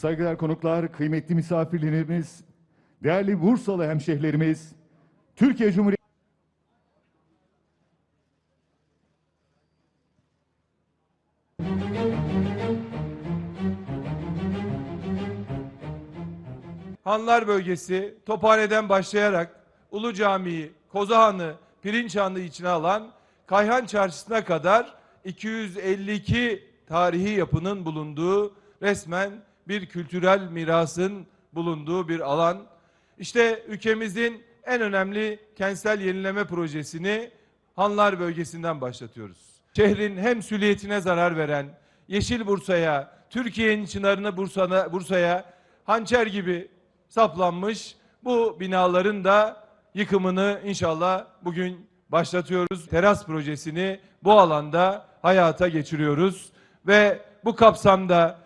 saygıdeğer konuklar, kıymetli misafirlerimiz, değerli Bursalı hemşehrilerimiz, Türkiye Cumhuriyeti Hanlar bölgesi Tophane'den başlayarak Ulu Camii'yi, Kozahan'ı, Pirinçhan'ı içine alan Kayhan Çarşısı'na kadar 252 tarihi yapının bulunduğu resmen bir kültürel mirasın bulunduğu bir alan. İşte ülkemizin en önemli kentsel yenileme projesini Hanlar bölgesinden başlatıyoruz. Şehrin hem süliyetine zarar veren Yeşil Bursa'ya, Türkiye'nin çınarını Bursa'ya hançer gibi saplanmış bu binaların da yıkımını inşallah bugün başlatıyoruz. Teras projesini bu alanda hayata geçiriyoruz ve bu kapsamda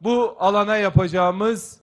bu alana yapacağımız